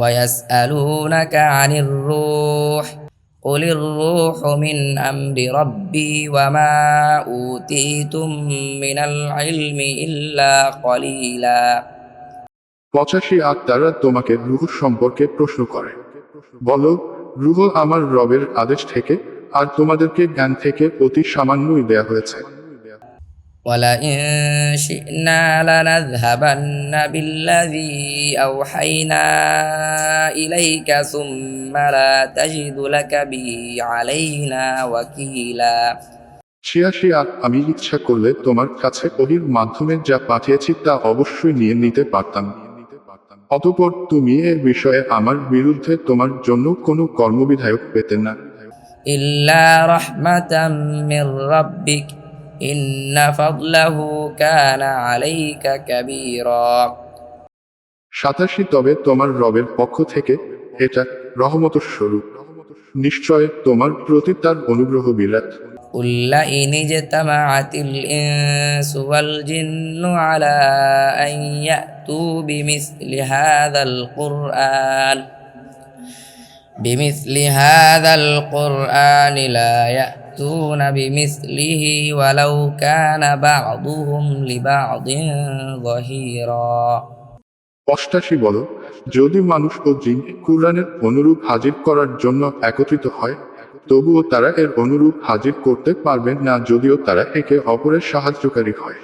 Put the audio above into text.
ويسألونك عن الروح قل الروح من أمر ربي وما أوتيتم من العلم إلا قليلا পঁচাশি আত্মারা তোমাকে রুহ সম্পর্কে প্রশ্ন করে বলো রুহ আমার রবের আদেশ থেকে আর তোমাদেরকে জ্ঞান থেকে অতি সামান্যই দেয়া হয়েছে ولئن شئنا لنذهبن بالذي أوحينا إليك ثم لا تجد لك به علينا وكيلا ছিয়াশি আট আমি ইচ্ছা করলে তোমার কাছে ওহির মাধ্যমে যা পাঠিয়েছি তা অবশ্যই নিয়ে নিতে পারতাম অতপর তুমি এ বিষয়ে আমার বিরুদ্ধে তোমার জন্য কোনো কর্মবিধায়ক পেতে না إلا رحمة من ربك إن فضله كان عليك كبيرا সাতাশি তবে তোমার রবের পক্ষ থেকে এটা রহমত স্বরূপ নিশ্চয় তোমার প্রতি তার অনুগ্রহ বিরাট قل لئن اجتمعت الإنس والجن على أن يأتوا بمثل هذا القرآن بمثل هذا القرآن لا يأتون بمثله ولو كان بعضهم لبعض ظهيرا অষ্টাশি বলো যদি মানুষ ও জিন কুরআনের অনুরূপ হাজির করার জন্য একত্রিত হয় তবুও তারা এর অনুরূপ হাজির করতে পারবেন না যদিও তারা একে অপরের সাহায্যকারী হয়